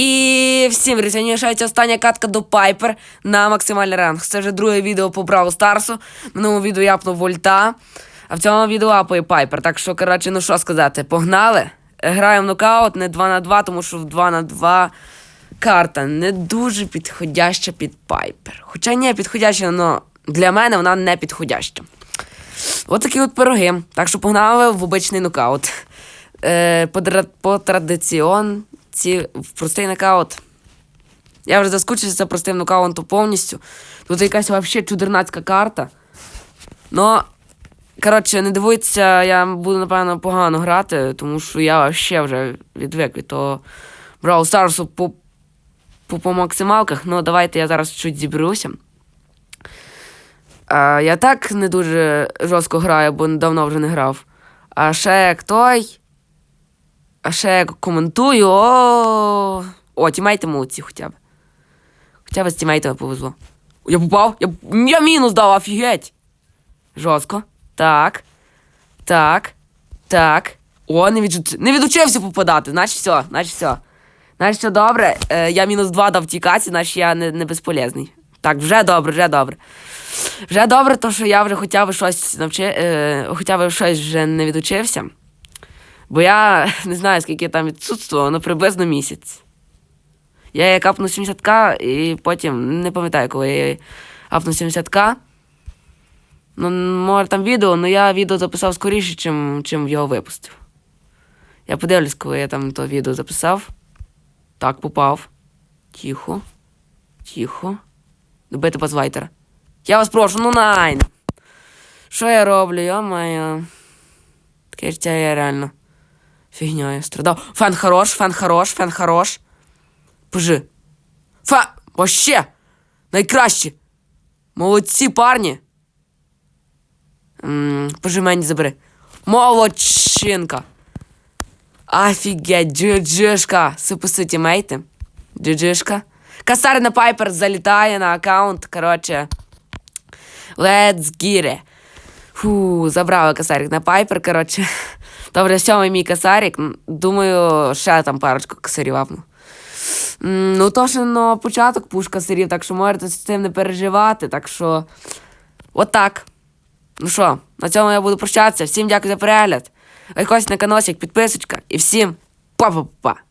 І всім сьогодні лишається остання катка до Пайпер на максимальний ранг. Це вже друге відео по Бравл Старсу. В минулому відео я апнув Вольта, а в цьому відео апає Пайпер. Так що, коротше, ну що сказати, погнали. Граємо нокаут не 2 на 2, тому що в 2 на 2 карта не дуже підходяща під Пайпер. Хоча ні, підходяща, але для мене вона не підходяща. От такі от пироги. Так що погнали в обичний нокаут. Е, по, по традиціонці в простий нокаут. Я вже заскучився за простим нокаутом повністю. Тут якась взагалі чудернацька карта. Ну, коротше, не дивуйтеся, я буду, напевно, погано грати, тому що я взагалі вже відвик від того Brawl Старсу по, по, по максималках. Ну, давайте я зараз чуть зіберуся. А, я так не дуже жорстко граю, бо давно вже не грав. А ще як той. А ще коментую. О, о тімейти молодці хоча б. Хоча б з тімейтами повезло. Я попав? Я, я мінус дав, офігеть. Жорстко. Так. Так. Так. О, не, відчу... не відучився попадати. Значить все, значить все. Значить все добре. Е, я мінус 2 дав тій каці, значить я не, не безполезний. Так, вже добре, вже добре. Вже добре, то що я вже хоча б щось навчи... е, хоча б щось вже не відучився. Бо я не знаю, скільки я там відсутствував, ну приблизно місяць. Я як апнув 70к і потім не пам'ятаю, коли я апнув 70к. Ну, може там відео, але я відео записав скоріше, чим, чим його випустив. Я подивлюсь, коли я там то відео записав. Так, попав. Тихо. Тихо. Добити базвайтера. Я вас прошу, ну найн. Що я роблю, йо-моє. Таке життя я реально. Фігньою страдав. Фен хорош, фен хорош, фен хорош. Пожи. Фен. Вообще. Найкраще. Молодці, парні. Пожи мені забери. Молодчинка. Офігеть, джиджишка. Суписи тімейти. Джиджишка. Касарина Пайпер залітає на аккаунт. Коротше. Let's get it. Фу, забрала косарик на Пайпер, коротше. Добре, сьомий мій косарик. Думаю, ще там парочку косарів апну. Ну, то ще на початок пушка сирів, так що можете з цим не переживати. Так що. Отак. Ну що, на цьому я буду прощатися. Всім дякую за перегляд. Ось на каносик, підписочка і всім па-па-па.